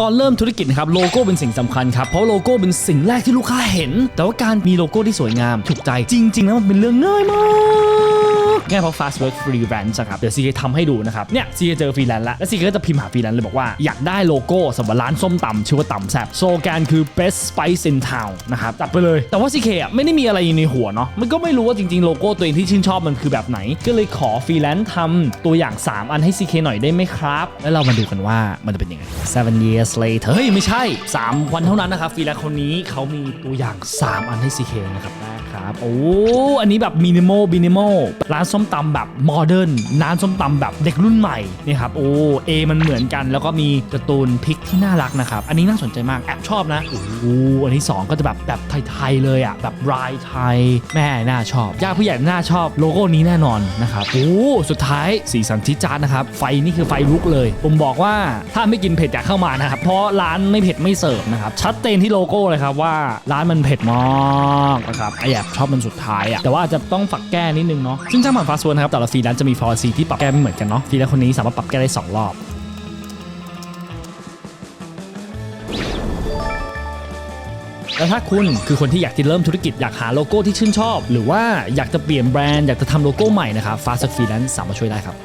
ตอนเริ่มธุรกิจนะครับโลโก้เป็นสิ่งสำคัญครับเพราะโลโก้เป็นสิ่งแรกที่ลูกค้าเห็น แต่ว่าการมีโลโก้ที่สวยงามถูกใจจริง ๆ แล้วมันเป็นเรื่องง่ายมาก ง่ายเพราะ fast work freelance อะครับ เดี๋ยวซีทำให้ดูนะครับ เนี่ยซีเจอฟรีแลนซ์แล้ว แล้วซีก็จะพิมพ์หาฟรีแลนซ์เลยบอกว่าอยากได้โลโก้สำหรับร้านส้มตำชื่อว่าตำแซ่บโซแกนคือ best spice in town นะครับจัดไปเลย แต่ว่า CK อะไม่ได้มีอะไรอยู่ในหัวเนาะ มันก็ไม่รู้ว่าจริงๆ โลโก้ตัวเองที่ชื่นชอบมันคือแบบไหน ก็เลยขอฟรีแลนซ์ทำตัวอย่าง 3 อันให้ CK หน่อยได้ไหมครับ แล้วเรามาดูกันว่ามันจะเป็นยังไง seven years later เฮ้ยไม่ใช่ 3 วันเท่านั้นนะครับฟรีแลนซ์คนนี้เขามีตัวอย่าง 3 อันให้ CK นะครับได้ครับโอ้อันนี้แบบมินิมอลมินิมอลร้านส้ม้มตำแบบโมเดิร์นร้านส้มตำแบบเด็กรุ่นใหม่นี่ครับโอ้เอมันเหมือนกัน แล้วก็มีการ์ตูนพริกที่น่ารักนะครับ อันนี้น่าสนใจมากแอบชอบนะโอ้อันที่ 2 ก็จะแบบแบบไทยๆเลยอะแบบรายไทยแม่น่าชอบญาติผู้ใหญ่น่าชอบโลโก้นี้แน่นอนนะครับโอ้สุดท้ายสีสันทิจานนะครับไฟนี่คือไฟลุกเลย ผมบอกว่าถ้าไม่กินเผ็ดอยากเข้ามานะครับเพราะร้านไม่เผ็ดไม่เสิร์ฟนะครับชัดเจนที่โลโก้เลยครับว่าร้านมันเผ็ดมากนะครับไอแอบชอบมันสุดท้ายอะแต่ว่าจะต้องฝักแก้นิดนึงเนาะซึ่งจ้างผ่านฟาสต์ฟู้ดนะครับแต่ละฟรีแลนจะมีฟอร์ซีที่ปรับแก้ไม่เหมือนกันเนาะฟรีแลนคนนี้สามารถปรับแก้ได้สองรอบ แล้วถ้าคุณคือคนที่อยากจะเริ่มธุรกิจอยากหาโลโก้ที่ชื่นชอบ หรือว่าอยากจะเปลี่ยนแบรนด์อยากจะทำโลโก้ใหม่นะครับ Fast Freelance สามารถช่วยได้ครับ